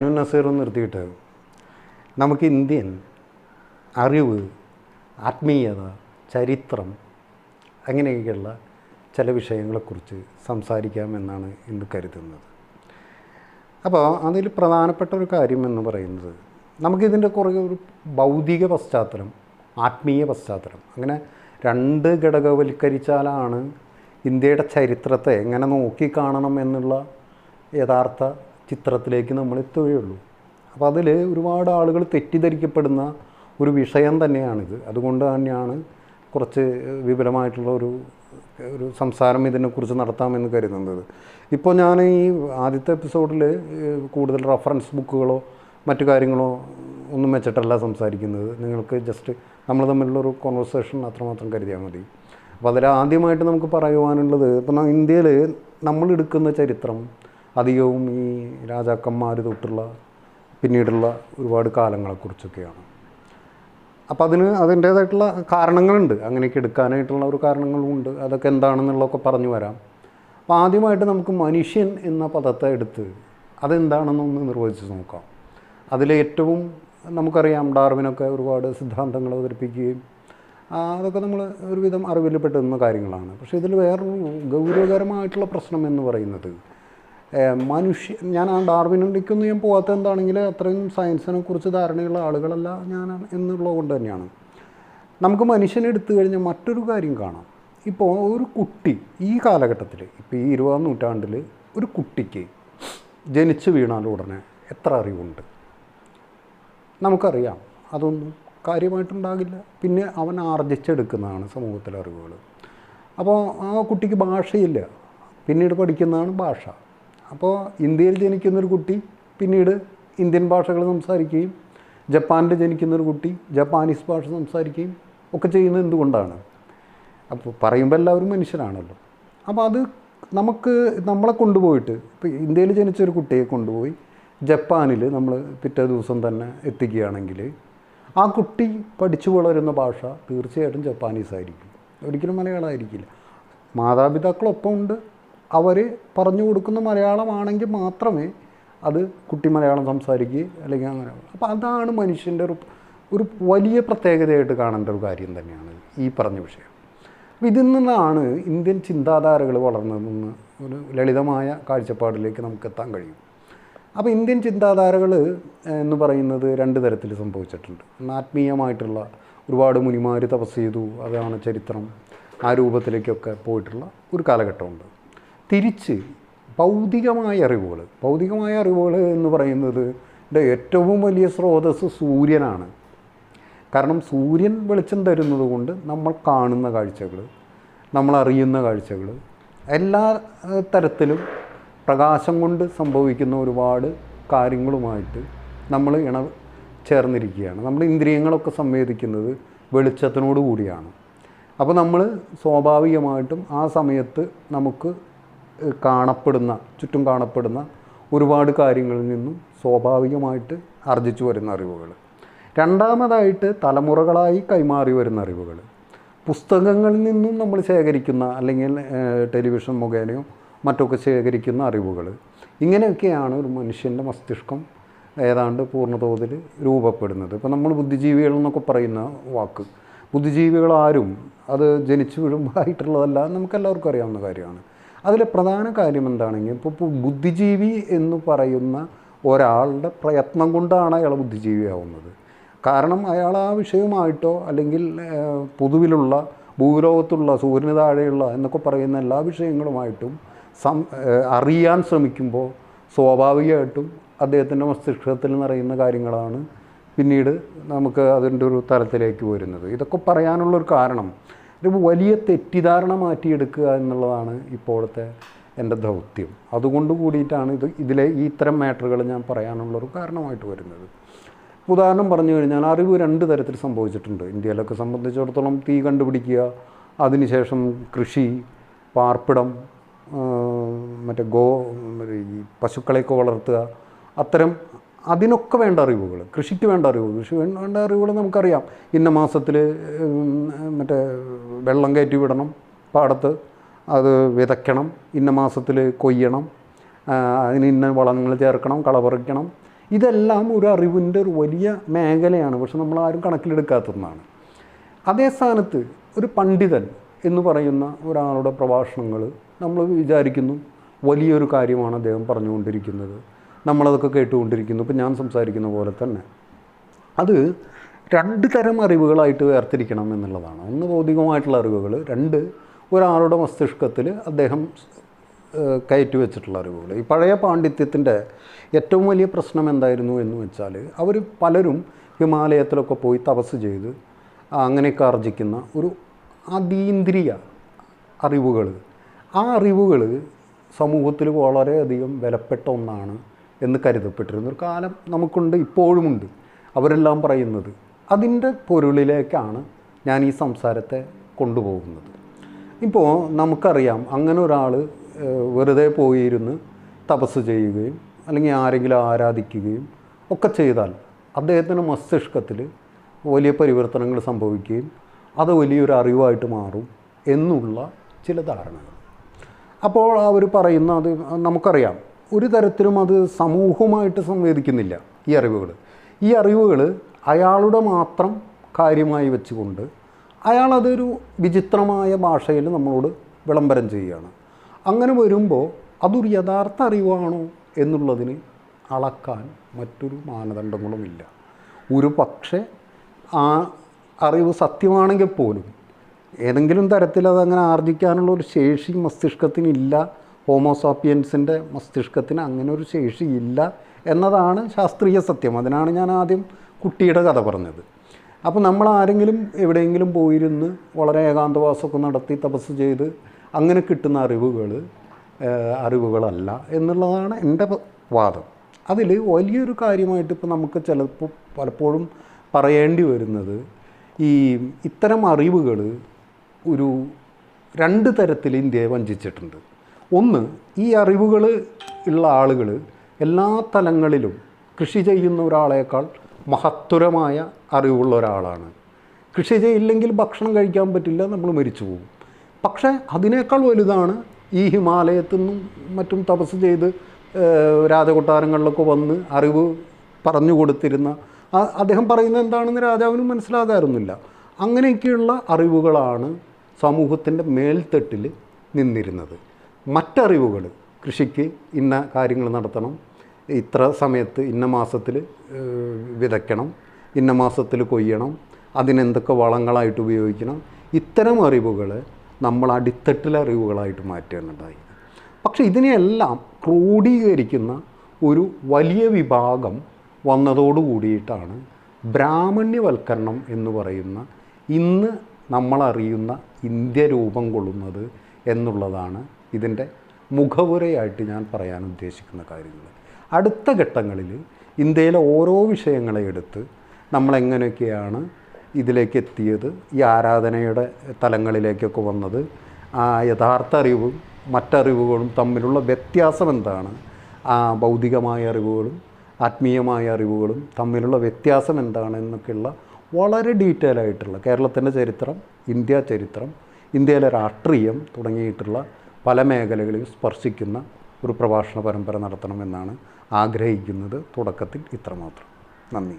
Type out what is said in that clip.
നസീർ നിർത്തിയിട്ട് നമുക്ക് ഇന്ത്യൻ അറിവ് ആത്മീയത ചരിത്രം അങ്ങനെയൊക്കെയുള്ള ചില വിഷയങ്ങളെക്കുറിച്ച് സംസാരിക്കാമെന്നാണ് ഇന്ന് കരുതുന്നത്. അപ്പോൾ അതിൽ പ്രധാനപ്പെട്ട ഒരു കാര്യം എന്ന് പറയുന്നത് നമുക്കിതിന്റെ കുറേ ഒരു ഭൗതിക പശ്ചാത്തലം ആത്മീയ പശ്ചാത്തലം. അങ്ങനെ രണ്ട് ഘടകവൽക്കരിച്ചാലാണ് ഇന്ത്യയുടെ ചരിത്രത്തെ എങ്ങനെ നോക്കിക്കാണണം എന്നുള്ള യഥാർത്ഥ ചിത്രത്തിലേക്ക് നമ്മൾ എത്തുകയുള്ളൂ അപ്പോൾ അതിൽ ഒരുപാട് ആളുകൾ തെറ്റിദ്ധരിക്കപ്പെടുന്ന ഒരു വിഷയം തന്നെയാണിത്. അതുകൊണ്ട് തന്നെയാണ് കുറച്ച് വിപുലമായിട്ടുള്ള ഒരു ഒരു സംസാരം ഇതിനെക്കുറിച്ച് നടത്താമെന്ന് കരുതുന്നത്. ഇപ്പോൾ ഞാൻ ഈ ആദ്യത്തെ എപ്പിസോഡിൽ കൂടുതൽ റഫറൻസ് ബുക്കുകളോ മറ്റു കാര്യങ്ങളോ ഒന്നും വെച്ചിട്ടല്ല സംസാരിക്കുന്നത്. നിങ്ങൾക്ക് ജസ്റ്റ് നമ്മൾ തമ്മിലുള്ളൊരു കോൺവെർസേഷൻ അത്രമാത്രം കരുതിയാൽ മതി. അപ്പോൾ അതിൽ ആദ്യമായിട്ട് നമുക്ക് പറയുവാനുള്ളത് ഇപ്പം ഇന്ത്യയിൽ നമ്മൾ എടുക്കുന്ന ചരിത്രം അധികവും ഈ രാജാക്കന്മാർ തൊട്ടുള്ള പിന്നീടുള്ള ഒരുപാട് കാലങ്ങളെക്കുറിച്ചൊക്കെയാണ്. അപ്പോൾ അതിന് അതിന്റേതായിട്ടുള്ള കാരണങ്ങളുണ്ട്. അങ്ങനെയൊക്കെ എടുക്കാനായിട്ടുള്ള ഒരു കാരണങ്ങളുമുണ്ട് അതൊക്കെ എന്താണെന്നുള്ളതൊക്കെ പറഞ്ഞു വരാം. അപ്പോൾ ആദ്യമായിട്ട് നമുക്ക് മനുഷ്യൻ എന്ന പദത്തെ എടുത്ത് അതെന്താണെന്നൊന്ന് നിർവചിച്ച് നോക്കാം. അതിലേറ്റവും നമുക്കറിയാം ഡാർവിനൊക്കെ ഒരുപാട് സിദ്ധാന്തങ്ങൾ അവതരിപ്പിക്കുകയും അതൊക്കെ നമ്മൾ ഒരുവിധം അറിവിൽ പെട്ടുന്ന കാര്യങ്ങളാണ്. പക്ഷേ ഇതിൽ വേറൊരു ഗൗരവകരമായിട്ടുള്ള പ്രശ്നം എന്ന് പറയുന്നത് മനുഷ്യ ഞാൻ ആ ഡാർവിനിലേക്കൊന്നും ഞാൻ പോകാത്ത എന്താണെങ്കിൽ അത്രയും സയൻസിനെ കുറിച്ച് ധാരണയുള്ള ആളുകളല്ല ഞാൻ എന്നുള്ളത് കൊണ്ട് തന്നെയാണ്. നമുക്ക് മനുഷ്യനെ എടുത്തു കഴിഞ്ഞാൽ മറ്റൊരു കാര്യം കാണാം. ഇപ്പോൾ ഒരു കുട്ടി ഈ കാലഘട്ടത്തിൽ ഇപ്പോൾ ഈ ഇരുപതാം നൂറ്റാണ്ടിൽ ഒരു കുട്ടിക്ക് ജനിച്ചു വീണാൽ ഉടനെ എത്ര അറിവുണ്ട്? നമുക്കറിയാം. അതൊന്നും കാര്യമായിട്ടുണ്ടാകില്ല. പിന്നെ അവൻ ആർജിച്ചെടുക്കുന്നതാണ് സമൂഹത്തിലെ അറിവുകൾ അപ്പോൾ ആ കുട്ടിക്ക് ഭാഷയില്ല. പിന്നീട് പഠിക്കുന്നതാണ് ഭാഷ. അപ്പോൾ ഇന്ത്യയിൽ ജനിക്കുന്നൊരു കുട്ടി പിന്നീട് ഇന്ത്യൻ ഭാഷകൾ സംസാരിക്കുകയും ജപ്പാനിൽ ജനിക്കുന്നൊരു കുട്ടി ജപ്പാനീസ് ഭാഷ സംസാരിക്കുകയും ഒക്കെ ചെയ്യുന്നത് എന്തുകൊണ്ടാണ്? അപ്പോൾ പറയുമ്പോൾ എല്ലാവരും മനുഷ്യരാണല്ലോ. അപ്പോൾ അത് നമുക്ക് നമ്മളെ കൊണ്ടുപോയിട്ട് ഇപ്പോൾ ഇന്ത്യയിൽ ജനിച്ചൊരു കുട്ടിയെ കൊണ്ടുപോയി ജപ്പാനിൽ നമ്മൾ പിറ്റേ ദിവസം തന്നെ എത്തിക്കുകയാണെങ്കിൽ ആ കുട്ടി പഠിച്ചു വളരുന്ന ഭാഷ തീർച്ചയായിട്ടും ജപ്പാനീസ് ആയിരിക്കും ഒരിക്കലും മലയാളമായിരിക്കില്ല. മാതാപിതാക്കളൊപ്പം ഉണ്ട് അവർ പറഞ്ഞു കൊടുക്കുന്ന മലയാളമാണെങ്കിൽ മാത്രമേ അത് കുട്ടി മലയാളം സംസാരിക്കുക അല്ലെങ്കിൽ അങ്ങനെ. അപ്പോൾ അതാണ് മനുഷ്യന്റെ ഒരു ഒരു വലിയ പ്രത്യേകതയായിട്ട് കാണേണ്ട ഒരു കാര്യം തന്നെയാണ് ഈ പറഞ്ഞ വിഷയം. അപ്പോൾ ഇതിൽ നിന്നാണ് ഇന്ത്യൻ ചിന്താധാരകൾ വളർന്നതെന്ന് ഒരു ലളിതമായ കാഴ്ചപ്പാടിലേക്ക് നമുക്ക് എത്താൻ കഴിയും. അപ്പോൾ ഇന്ത്യൻ ചിന്താധാരകൾ എന്ന് പറയുന്നത് രണ്ട് തരത്തിൽ സംഭവിച്ചിട്ടുണ്ട്. ആത്മീയമായിട്ടുള്ള ഒരുപാട് മുനിമാർ തപസ് ചെയ്തു അതാണ് ചരിത്രം ആ രൂപത്തിലേക്കൊക്കെ പോയിട്ടുള്ള ഒരു കാലഘട്ടമുണ്ട്. തിരിച്ച് ഭൗതികമായ അറിവുകൾ. ഭൗതികമായ അറിവുകൾ എന്ന് പറയുന്നത് ഏറ്റവും വലിയ സ്രോതസ്സ് സൂര്യനാണ്. കാരണം സൂര്യൻ വെളിച്ചം തരുന്നത് കൊണ്ട് നമ്മൾ കാണുന്ന കാഴ്ചകൾ നമ്മൾ അറിയുന്ന കാഴ്ചകൾ എല്ലാ തരത്തിലും പ്രകാശം കൊണ്ട് സംഭവിക്കുന്ന ഒരുപാട് കാര്യങ്ങളുമായിട്ട് നമ്മൾ ഇണ ചേർന്നിരിക്കുകയാണ്. നമ്മുടെ ഇന്ദ്രിയങ്ങളൊക്കെ സംവേദിക്കുന്നത് വെളിച്ചത്തിനോട് കൂടിയാണ്. അപ്പോൾ നമ്മൾ സ്വാഭാവികമായിട്ടും ആ സമയത്ത് നമുക്ക് കാണപ്പെടുന്ന ചുറ്റും കാണപ്പെടുന്ന ഒരുപാട് കാര്യങ്ങളിൽ നിന്നും സ്വാഭാവികമായിട്ട് ആർജിച്ചു വരുന്ന അറിവുകൾ. രണ്ടാമതായിട്ട് തലമുറകളായി കൈമാറി വരുന്ന അറിവുകൾ. പുസ്തകങ്ങളിൽ നിന്നും നമ്മൾ ശേഖരിക്കുന്ന അല്ലെങ്കിൽ ടെലിവിഷൻ മുഖേനയോ മറ്റൊക്കെ ശേഖരിക്കുന്ന അറിവുകൾ. ഇങ്ങനെയൊക്കെയാണ് ഒരു മനുഷ്യന്റെ മസ്തിഷ്കം ഏതാണ്ട് പൂർണതോതിൽ രൂപപ്പെടുന്നത്. ഇപ്പോൾ നമ്മൾ ബുദ്ധിജീവികൾ എന്നൊക്കെ പറയുന്ന വാക്ക്. ബുദ്ധിജീവികളാരും അത് ജനിച്ചു വീഴുമ്പോഴായിട്ടുള്ളതല്ല നമുക്കെല്ലാവർക്കും അറിയാവുന്ന കാര്യമാണ്. അതിലെ പ്രധാന കാര്യം എന്താണെങ്കിൽ ഇപ്പോൾ ബുദ്ധിജീവി എന്ന് പറയുന്ന ഒരാളുടെ പ്രയത്നം കൊണ്ടാണ് അയാൾ ബുദ്ധിജീവിയാവുന്നത്. കാരണം അയാൾ ആ വിഷയവുമായിട്ടോ അല്ലെങ്കിൽ പൊതുവിലുള്ള ഭൂലോകത്തുള്ള സൂര്യന് താഴെയുള്ള എന്നൊക്കെ പറയുന്ന എല്ലാ വിഷയങ്ങളുമായിട്ടും സം അറിയാൻ ശ്രമിക്കുമ്പോൾ സ്വാഭാവികമായിട്ടും അദ്ദേഹത്തിന്റെ മസ്തിഷ്കത്തിൽ നിറയുന്ന കാര്യങ്ങളാണ് പിന്നീട് നമുക്ക് അതിന്റെ ഒരു തലത്തിലേക്ക് വരുന്നത്. ഇതൊക്കെ പറയാനുള്ളൊരു കാരണം ഒരു വലിയ തെറ്റിദ്ധാരണ മാറ്റിയെടുക്കുക എന്നുള്ളതാണ് ഇപ്പോഴത്തെ എന്റെ ദൗത്യം. അതുകൊണ്ട് കൂടിയിട്ടാണ് ഇത് ഇതിലെ ഈ ഇത്തരം മാറ്ററുകൾ ഞാൻ പറയാനുള്ളൊരു കാരണമായിട്ട് വരുന്നത്. ഉദാഹരണം പറഞ്ഞു കഴിഞ്ഞാൽ അറിവ് രണ്ട് തരത്തിൽ സംഭവിച്ചിട്ടുണ്ട്. ഇന്ത്യയിലൊക്കെ സംബന്ധിച്ചിടത്തോളം തീ കണ്ടുപിടിക്കുക അതിനുശേഷം കൃഷി പാർപ്പിടം മറ്റേ ഗോ പശുക്കളെയൊക്കെ വളർത്തുക അത്തരം അതിനൊക്കെ വേണ്ട അറിവുകൾ കൃഷിക്ക് വേണ്ട അറിവുകൾ കൃഷി വേണ്ട അറിവുകൾ നമുക്കറിയാം. ഇന്ന മാസത്തിൽ മറ്റേ വെള്ളം കയറ്റി വിടണം പാടത്ത് അത് വിതയ്ക്കണം ഇന്ന മാസത്തിൽ കൊയ്യണം അതിന് ഇന്ന വളങ്ങൾ ചേർക്കണം കളപറിക്കണം ഇതെല്ലാം ഒരു അറിവിന്റെ ഒരു വലിയ മേഖലയാണ് പക്ഷെ നമ്മൾ ആരും കണക്കിലെടുക്കാത്തതാണ് അതേ സ്ഥാനത്ത് ഒരു പണ്ഡിതൻ എന്ന് പറയുന്ന ഒരാളുടെ പ്രഭാഷണങ്ങൾ നമ്മൾ വിചാരിക്കുന്നു. വലിയൊരു കാര്യമാണ് അദ്ദേഹം പറഞ്ഞുകൊണ്ടിരിക്കുന്നത്. നമ്മളതൊക്കെ കേട്ടുകൊണ്ടിരിക്കുന്നു. ഇപ്പം ഞാൻ സംസാരിക്കുന്ന പോലെ തന്നെ. അത് രണ്ട് തരം അറിവുകളായിട്ട് വേർതിരിക്കണം എന്നുള്ളതാണ്. ഒന്ന് ഭൗതികമായിട്ടുള്ള അറിവുകൾ രണ്ട് ഒരാളുടെ മസ്തിഷ്കത്തിൽ അദ്ദേഹം കയറ്റി വെച്ചിട്ടുള്ള അറിവുകൾ. ഈ പഴയ പാണ്ഡിത്യത്തിന്റെ ഏറ്റവും വലിയ പ്രശ്നം എന്തായിരുന്നു എന്ന് വെച്ചാൽ അവർ പലരും ഹിമാലയത്തിലൊക്കെ പോയി തപസ് ചെയ്ത് അങ്ങനെയൊക്കെ ആർജിക്കുന്ന ഒരു അതീന്ദ്രിയ അറിവുകൾ. ആ അറിവുകൾ സമൂഹത്തിൽ വളരെയധികം വിലപ്പെട്ട ഒന്നാണ് എന്ന് കരുതപ്പെട്ടിരുന്ന ഒരു കാലം നമുക്കുണ്ട് ഇപ്പോഴുമുണ്ട്. അവരെല്ലാം പറയുന്നത് അതിന്റെ പൊരുളിലേക്കാണ് ഞാൻ ഈ സംസാരത്തെ കൊണ്ടുപോകുന്നത്. ഇപ്പോൾ നമുക്കറിയാം അങ്ങനെ ഒരാൾ വെറുതെ പോയിരുന്ന് തപസ് ചെയ്യുകയും അല്ലെങ്കിൽ ആരെങ്കിലും ആരാധിക്കുകയും ഒക്കെ ചെയ്താൽ അദ്ദേഹത്തിന്റെ മസ്തിഷ്കത്തിൽ വലിയ പരിവർത്തനങ്ങൾ സംഭവിക്കുകയും അത് വലിയൊരു അറിവായിട്ട് മാറും എന്നുള്ള ചില ധാരണകൾ. അപ്പോൾ അവർ പറയുന്ന അത് നമുക്കറിയാം ഒരു തരത്തിലും അത് സമൂഹമായിട്ട് സംവേദിക്കുന്നില്ല ഈ അറിവുകൾ ഈ അറിവുകൾ അയാളുടെ മാത്രം കാര്യമായി വെച്ചുകൊണ്ട് അയാളതൊരു വിചിത്രമായ ഭാഷയിൽ നമ്മളോട് വിളംബരം ചെയ്യുകയാണ്. അങ്ങനെ വരുമ്പോൾ അതൊരു യഥാർത്ഥ അറിവാണോ എന്നുള്ളതിന് അളക്കാൻ മറ്റൊരു മാനദണ്ഡങ്ങളുമില്ല. ഒരു പക്ഷേ ആ അറിവ് സത്യമാണെങ്കിൽ പോലും ഏതെങ്കിലും തരത്തിൽ അതങ്ങനെ ആർജിക്കാനുള്ള ഒരു ശേഷി മസ്തിഷ്കത്തിനില്ല ഹോമോസാപ്പിയൻസിന്റെ മസ്തിഷ്കത്തിന് അങ്ങനെ ഒരു ശേഷിയില്ല എന്നതാണ് ശാസ്ത്രീയ സത്യം. അതിനാണ് ഞാൻ ആദ്യം കുട്ടിയുടെ കഥ പറഞ്ഞത്. അപ്പോൾ നമ്മൾ ആരെങ്കിലും എവിടെയെങ്കിലും പോയിരുന്ന് വളരെ ഏകാന്തവാസമൊക്കെ നടത്തി തപസ് ചെയ്ത് അങ്ങനെ കിട്ടുന്ന അറിവുകൾ അറിവുകളല്ല എന്നുള്ളതാണ് എന്റെ വാദം. അതിൽ വലിയൊരു കാര്യമായിട്ട് ഇപ്പോൾ നമുക്ക് ചിലപ്പോൾ പലപ്പോഴും പറയേണ്ടി വരുന്നത് ഈ ഇത്തരം അറിവുകൾ ഒരു രണ്ട് തരത്തിൽ ഇന്ത്യയെ വഞ്ചിച്ചിട്ടുണ്ട്. ഒന്ന് ഈ അറിവുകൾ ഉള്ള ആളുകൾ എല്ലാ തലങ്ങളിലും കൃഷി ചെയ്യുന്ന ഒരാളേക്കാൾ മഹത്തരമായ അറിവുള്ള ഒരാളാണ്. കൃഷി ചെയ്യില്ലെങ്കിൽ ഭക്ഷണം കഴിക്കാൻ പറ്റില്ല നമ്മൾ മരിച്ചു പോകും. പക്ഷേ അതിനേക്കാൾ വലുതാണ് ഈ ഹിമാലയത്തു നിന്നും മറ്റും തപസ് ചെയ്ത് രാജകൊട്ടാരങ്ങളിലൊക്കെ വന്ന് അറിവ് പറഞ്ഞു കൊടുത്തിരുന്ന അദ്ദേഹം പറയുന്നത് എന്താണെന്ന് രാജാവിനും മനസ്സിലാകാറൊന്നുമില്ല. അങ്ങനെയൊക്കെയുള്ള അറിവുകളാണ് സമൂഹത്തിന്റെ മേൽത്തട്ടിൽ നിന്നിരുന്നത്. മറ്ററിവുകൾ കൃഷിക്ക് ഇന്ന കാര്യങ്ങൾ നടത്തണം. ഇത്ര സമയത്ത് ഇന്ന മാസത്തിൽ വിതയ്ക്കണം. ഇന്ന മാസത്തിൽ കൊയ്യണം. അതിനെന്തൊക്കെ വളങ്ങളായിട്ട് ഉപയോഗിക്കണം. ഇത്തരം അറിവുകൾ നമ്മൾ അടിത്തട്ടിലെ അറിവുകളായിട്ട് മാറ്റുകയുണ്ടായി പക്ഷേ ഇതിനെയെല്ലാം ക്രോഡീകരിക്കുന്ന ഒരു വലിയ വിഭാഗം വന്നതോടു കൂടിയിട്ടാണ് ബ്രാഹ്മണ്യവൽക്കരണം എന്ന് പറയുന്ന ഇന്ന് നമ്മളറിയുന്ന ഇന്ത്യ രൂപം കൊള്ളുന്നത് എന്നുള്ളതാണ് ഇതിന്റെ മുഖവുരയായിട്ട് ഞാൻ പറയാൻ ഉദ്ദേശിക്കുന്ന കാര്യങ്ങൾ. അടുത്ത ഘട്ടങ്ങളിൽ ഇന്ത്യയിലെ ഓരോ വിഷയങ്ങളെ എടുത്ത് നമ്മളെങ്ങനെയൊക്കെയാണ് ഇതിലേക്ക് എത്തിയത് ഈ ആരാധനയുടെ തലങ്ങളിലേക്കൊക്കെ വന്നത് ആ യഥാർത്ഥ അറിവും മറ്ററിവുകളും തമ്മിലുള്ള വ്യത്യാസം എന്താണ് ആ ഭൗതികമായ അറിവുകളും ആത്മീയമായ അറിവുകളും തമ്മിലുള്ള വ്യത്യാസം എന്താണ് എന്നൊക്കെയുള്ള വളരെ ഡീറ്റെയിൽ ആയിട്ടുള്ള കേരളത്തിന്റെ ചരിത്രം ഇന്ത്യ ചരിത്രം ഇന്ത്യയിലെ രാഷ്ട്രീയം തുടങ്ങിയിട്ടുള്ള പല മേഖലകളിൽ സ്പർശിക്കുന്ന ഒരു പ്രഭാഷണ പരമ്പര നടത്തണമെന്നാണ് ആഗ്രഹിക്കുന്നത്. തുടക്കത്തിൽ ഇത്രമാത്രം. നന്ദി.